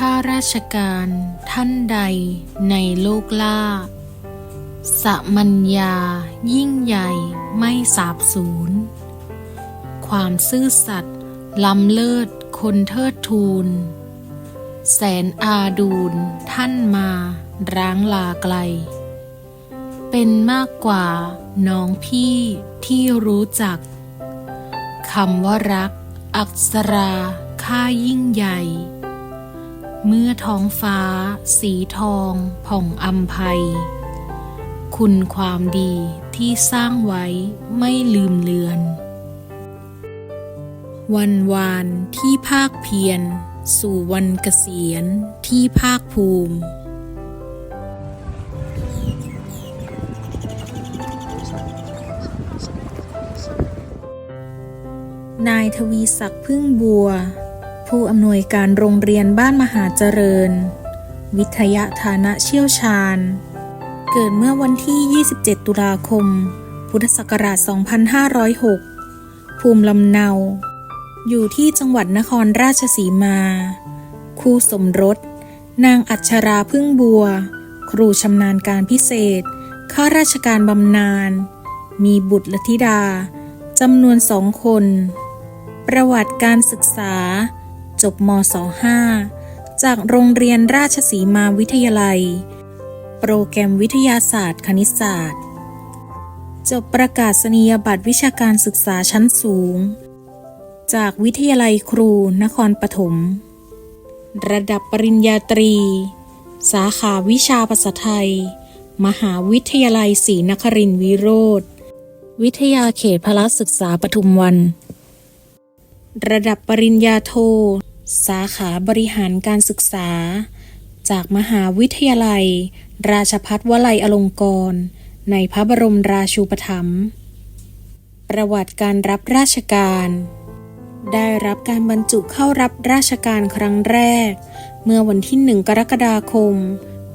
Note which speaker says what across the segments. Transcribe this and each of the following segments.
Speaker 1: ข้าราชการท่านใดในโลกล่า สมัญญายิ่งใหญ่ไม่สาบสูญ ความซื่อสัตย์ล้ำเลิศคนเทิดทูน แสนอาดูลท่านมาร้างลาไกล เป็นมากกว่าน้องพี่ที่รู้จักคำว่ารัก อักษราค่ายิ่งใหญ่ เมื่อท้องฟ้า สีทองผ่องอำไพยคุณความดีที่สร้างไว้ไม่ลืมเลือน วันวานที่ภาคเพียร สู่วันเกษียณที่ภาคภูมินายทวีศักดิ์พึ่งบัว ผู้อำนวยการโรงเรียนบ้านมหาเจริญ วิทยาฐานะเชี่ยวชาญ เกิดเมื่อวันที่ 27 ตุลาคม พุทธศักราช 2506 ภูมิลำเนา อยู่ที่จังหวัดนครราชสีมา คู่สมรส นางอัชราพึ่งบัว ครูชำนาญการพิเศษ ข้าราชการบำนาญ มีบุตรละธิดาจำนวนสองคนประวัติการศึกษา จบมศ5จากโรงเรียนราชสีมาวิทยาลัย โปรแกรมวิทยาศาสตร์ คณิตศาสตร์ จบประกาศนียบัตรวิชาการศึกษาชั้นสูง จากวิทยาลัยครูนครปฐม ระดับปริญญาตรี สาขาวิชาภาษาไทย มหาวิทยาลัยศรีนครินทรวิโรธ วิทยาเขตพละศึกษาปทุมวันระดับปริญญาโท สาขาบริหารการศึกษา จากมหาวิทยาลัย ราชพัฒวลัยอลงกรณ์ในพระบรมราชูปถัมภ์ประวัติการรับราชการ ได้รับการบรรจุเข้ารับราชการครั้งแรก เมื่อวันที่ 1 กรกฎาคม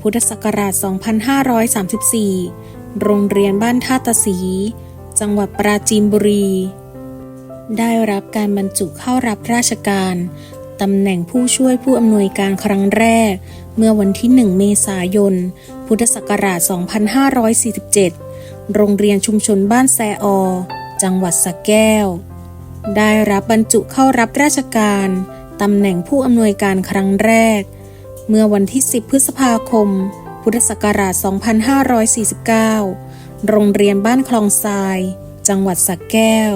Speaker 1: พุทธศักราช 2534 โรงเรียนบ้านท่าตะสี จังหวัดปราจีนบุรี ได้รับการบรรจุเข้ารับราชการ ตำแหน่งผู้ช่วยผู้อำนวยการครั้งแรก เมื่อวันที่ 1 เมษายน พุทธศักราช 2547 โรงเรียนชุมชนบ้านแซออ จังหวัดสระแก้ว ได้รับบรรจุเข้ารับราชการตำแหน่งผู้อำนวยการครั้งแรก เมื่อวันที่ 10 พฤษภาคม พุทธศักราช 2549 โรงเรียนบ้านคลองทราย จังหวัดสระแก้ว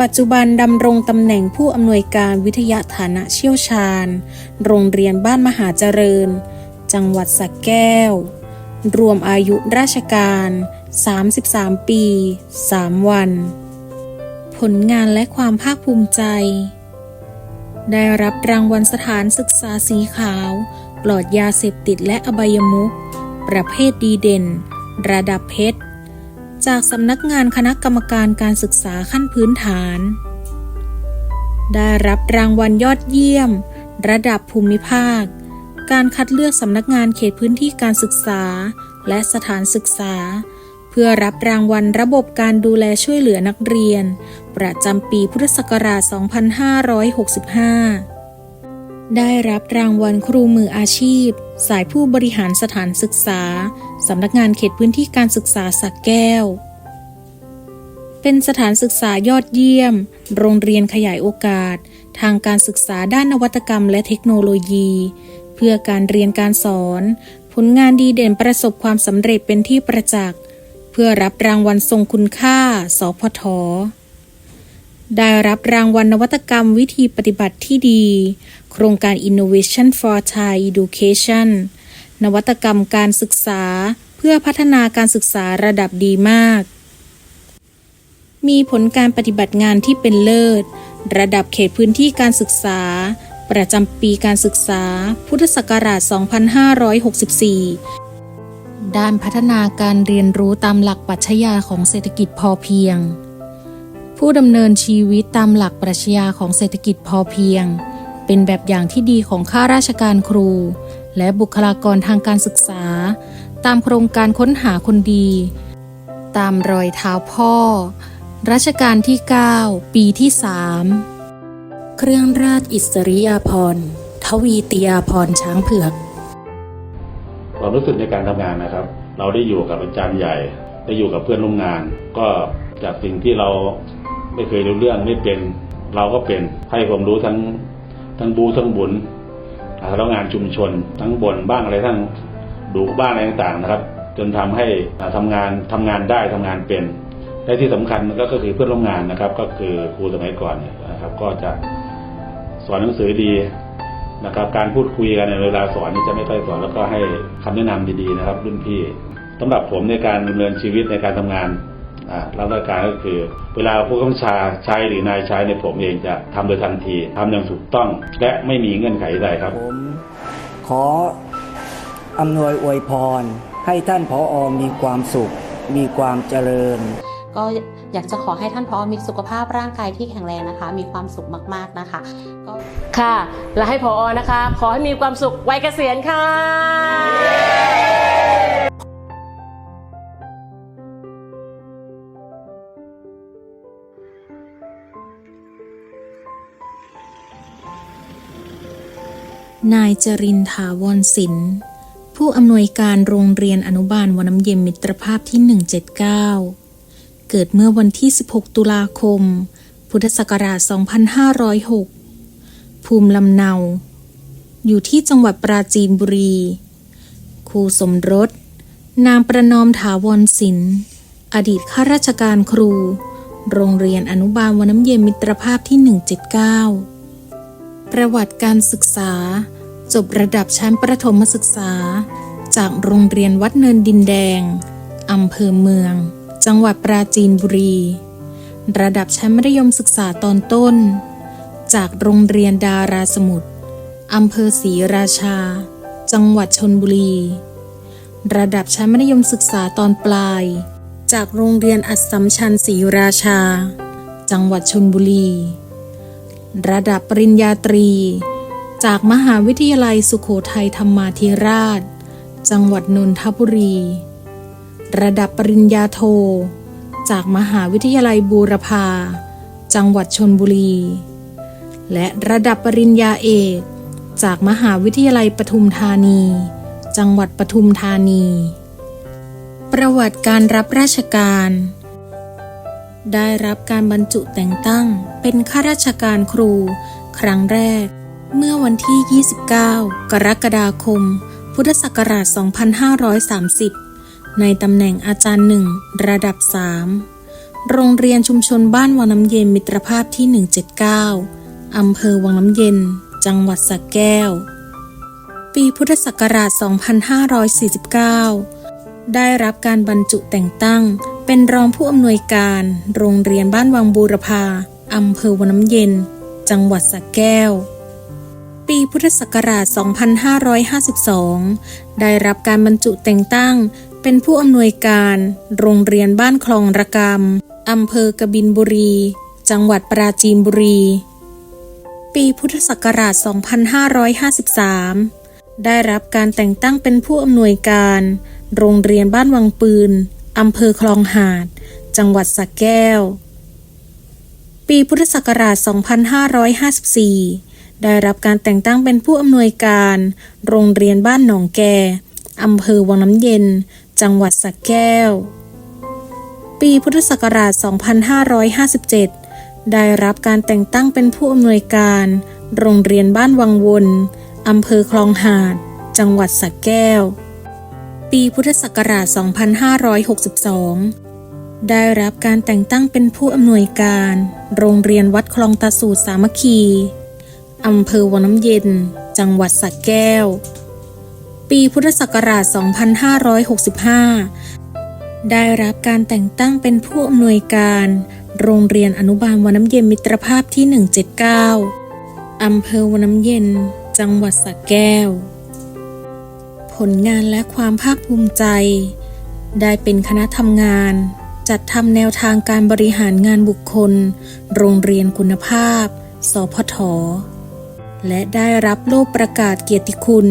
Speaker 1: ปัจจุบันดำรงตำแหน่งผู้อำนวยการวิทยาฐานะเชี่ยวชาญ โรงเรียนบ้านมหาเจริญ จังหวัดสระแก้ว รวมอายุราชการ 33 ปี 3 วัน ผลงานและความภาคภูมิใจ ได้รับรางวัลสถานศึกษาสีขาว ปลอดยาเสพติดและอบายมุขประเภทดีเด่น ระดับเพชร จากสำนักงานคณะกรรมการการศึกษาขั้นพื้นฐาน ได้รับรางวัลยอดเยี่ยม ระดับภูมิภาค การคัดเลือกสำนักงานเขตพื้นที่การศึกษา และสถานศึกษา เพื่อรับรางวัลระบบการดูแลช่วยเหลือนักเรียน ประจำปีพุทธศักราช 2565ได้รับรางวัลครูมืออาชีพ สายผู้บริหารสถานศึกษา สำนักงานเขตพื้นที่การศึกษาสักแก้ว เป็นสถานศึกษายอดเยี่ยม โรงเรียนขยายโอกาส ทางการศึกษาด้านนวัตกรรมและเทคโนโลยี เพื่อการเรียนการสอน ผลงานดีเด่นประสบความสำเร็จเป็นที่ประจักษ์ เพื่อรับรางวัลทรงคุณค่า สพทได้รับรางวัลนวัตกรรมวิธีปฏิบัติที่ดี โครงการ Innovation for Thai Education นวัตกรรมการศึกษา เพื่อพัฒนาการศึกษาระดับดีมาก มีผลการปฏิบัติงานที่เป็นเลิศ ระดับเขตพื้นที่การศึกษา ประจำปีการศึกษา พุทธศักราช 2564ด้านพัฒนาการเรียนรู้ตามหลักปรัชญาของเศรษฐกิจพอเพียง ผู้ดำเนินชีวิตตามหลักปรัชญาของเศรษฐกิจพอเพียง เป็นแบบอย่างที่ดีของข้าราชการครู และบุคลากรทางการศึกษา ตามโครงการค้นหาคนดี ตามรอยเท้าพ่อ รัชกาลที่ 9 ปีที่3เครื่องราชอิสริยาภรณ์ทวีติยาพรณ์ช้างเผือก
Speaker 2: ความรู้สึกในการทำงานนะครับ เราได้อยู่กับอาจารย์ใหญ่ ได้อยู่กับเพื่อนร่วมงาน ก็จากสิ่งที่เราไม่เคยรู้เรื่องไม่เป็น เราก็เป็นให้ความรู้ทั้งทั้งบูทั้งบุญ แล้วงานชุมชน ทั้งบนบ้างอะไรทั้งดูบ้างอะไรต่างๆนะครับ จนทำให้อ่าทำงานทำงานได้ทำงานเป็นและที่สำคัญก็คือเพื่อนร่วมงานนะครับ ก็คือครูสมัยก่อนนะครับ ก็จะสอนหนังสือดีนะครับ การพูดคุยกันในเวลาสอนนี่จะไม่ค่อยสอนแล้วก็ให้คำแนะนำดีๆนะครับ รุ่นพี่สำหรับผมในการดำเนินชีวิตในการทำงาน รับราชการก็คือ เวลาผู้กำกับชาใช้หรือนายใช้ในยผมเองจะทำโดยทันทีทำอย่างถูกต้อง และไม่มีเงื่อนไขใดครับ
Speaker 3: ผมขออำนวยอวยพร ให้ท่านผออมีความสุข มีความเจริญ
Speaker 4: ก็อยากจะขอให้ท่านพอมีสุขภาพร่างกายที่แข็งแรงนะคะ มีความสุขมากๆนะคะก็
Speaker 5: ค่ะ และให้พอนะคะ ขอให้มีความสุขวัยเกษียณค่ะ
Speaker 1: นายจรินทาวรศิลป์ผู้อำนวยการโรงเรียนอนุบาลวน้ำเย็นมิตรภาพที่ 179 เกิดเมื่อวันที่ 16 ตุลาคม พุทธศักราช 2506 ภูมิลำเนา อยู่ที่จังหวัดปราจีนบุรี ครูสมรส นามประนอมถาวรศิลป์อดีตข้าราชการครู โรงเรียนอนุบาลวน้ำเย็นมิตรภาพที่ 179 ประวัติการศึกษา จบระดับชั้นประถมศึกษา จากโรงเรียนวัดเนินดินแดงอำเภอเมือง จังหวัดปราจีนบุรี ระดับชั้นมัธยมศึกษาตอนต้น จากโรงเรียนดาราสมุทรอำเภอศรีราชา จังหวัดชนบุรี ระดับชั้นมัธยมศึกษาตอนปลาย จากโรงเรียนอัสสัมชัญศรีราชา จังหวัดชนบุรี ระดับปริญญาตรี จากมหาวิทยาลัยสุโขทัยธรรมาธิราช จังหวัดนนทบุรี ระดับปริญญาโท จากมหาวิทยาลัยบูรพา จังหวัดชนบุรี และระดับปริญญาเอก จากมหาวิทยาลัยปทุมธานี จังหวัดปทุมธานี ประวัติการรับราชการ ได้รับการบรรจุแต่งตั้งเป็นข้าราชการครู ครั้งแรก เมื่อวันที่ 29 กรกฎาคม พุทธศักราช 2530 ในตำแหน่งอาจารย์หนึ่งระดับ 3 โรงเรียนชุมชนบ้านวังน้ำเย็นมิตรภาพที่ 179 อำเภอวังน้ำเย็น จังหวัดสระแก้ว ปีพุทธศักราช 2549 ได้รับการบรรจุแต่งตั้ง เป็นรองผู้อำนวยการ โรงเรียนบ้านวังบูรพาอำเภอวน้ำเย็น จังหวัดสระแก้ว ปีพุทธศักราช 2552 ได้รับการบรรจุแต่งตั้ง เป็นผู้อำนวยการ โรงเรียนบ้านคลองระกำอำเภอกบินบุรี จังหวัดปราจีนบุรี ปีพุทธศักราช 2553 ได้รับการแต่งตั้งเป็นผู้อำนวยการ โรงเรียนบ้านวังปืน อำเภอคลองหาด จังหวัดสระแก้ว ปีพุทธศักราช 2554 ได้รับการแต่งตั้งเป็นผู้อำนวยการ โรงเรียนบ้านหนองแกอำเภอวังน้ำเย็น จังหวัดสระแก้ว ปีพุทธศักราช 2557 ได้รับการแต่งตั้งเป็นผู้อำนวยการ โรงเรียนบ้านวังวนอำเภอคลองหาด จังหวัดสระแก้ว ปีพุทธศักราช 2562 ได้รับการแต่งตั้งเป็นผู้อำนวยการ โรงเรียนวัดคลองตาสูตรสามัคคีอำเภอวังน้ำเย็น จังหวัดสระแก้ว ปีพุทธศักราช 2565 ได้รับการแต่งตั้งเป็นผู้อำนวยการ โรงเรียนอนุบาลวังน้ำเย็นมิตรภาพที่ 179อำเภอวังน้ำเย็น จังหวัดสระแก้ว ผลงานและความภาคภูมิใจ ได้เป็นคณะทำงาน จัดทำแนวทางการบริหารงานบุคคล โรงเรียนคุณภาพ สพท และได้รับโล่ประกาศเกียรติคุณ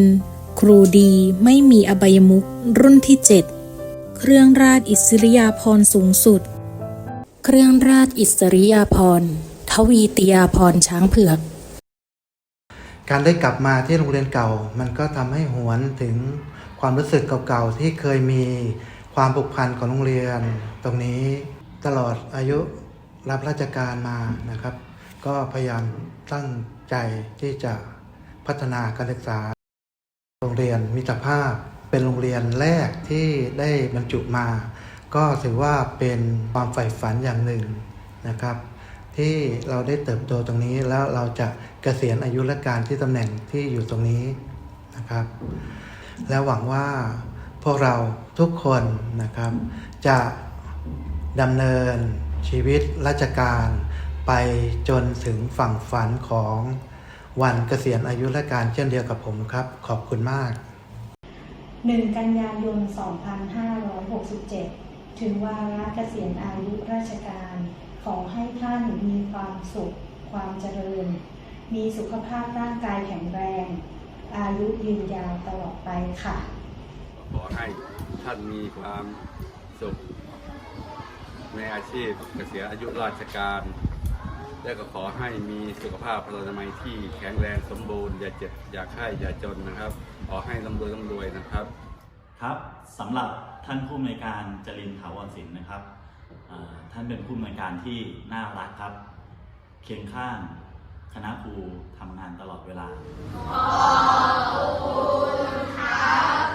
Speaker 1: ครูดีไม่มีอบายมุขรุ่นที่ 7 เครื่องราชอิสริยาภรณ์สูงสุด เครื่องราชอิสริยาภรณ์ทวีติยาภรณ์ช้างเผือก
Speaker 6: การได้กลับมาที่โรงเรียนเก่า มันก็ทำให้หวนถึงความรู้สึกเก่าๆที่เคยมีความผูกพันของโรงเรียน ตรงนี้ตลอดอายุรับราชการมานะครับ ก็พยายามตั้งใจที่จะพัฒนาการศึกษา โรงเรียนมิตรภาพเป็นโรงเรียนแรกที่ได้บรรจุมา ก็ถือว่าเป็นความใฝ่ฝันอย่างหนึ่งนะครับ ที่เราได้เติบโตตรงนี้แล้วเราจะเกษียณอายุราชการที่ตำแหน่งที่อยู่ตรงนี้นะครับ แล้วหวังว่าพวกเราทุกคนนะครับ จะดำเนินชีวิตราชการไปจนถึงฝั่งฝันของวันเกษียณอายุราชการเช่นเดียวกับผมครับ ขอบคุณมาก
Speaker 1: 1 กันยายน 2567 ถึงวาระเกษียณอายุราชการ ขอให้ท่านมีความสุข ความเจริญ มีสุขภาพร่างกายแข็งแรง อายุยืนยาวตลอดไปค่ะ
Speaker 7: ขอให้ท่านมีความสุข ในอาชีพเกษียณอายุราชการ และก็ขอให้มีสุขภาพพลานามัยที่แข็งแรงสมบูรณ์ อย่าเจ็บ อย่าไข้อย่าจนนะครับ ขอให้ร่ำรวยร่ำรวยนะครับ
Speaker 8: ครับสำหรับท่านผู้อำนวยการจรินทร์ถาวรศิลป์นะครับเอ่อ ท่านเป็นผู้อำนวยการที่น่ารักครับ เคียงข้างคณะครูทำงานตลอดเวลา ขอบคุณครับ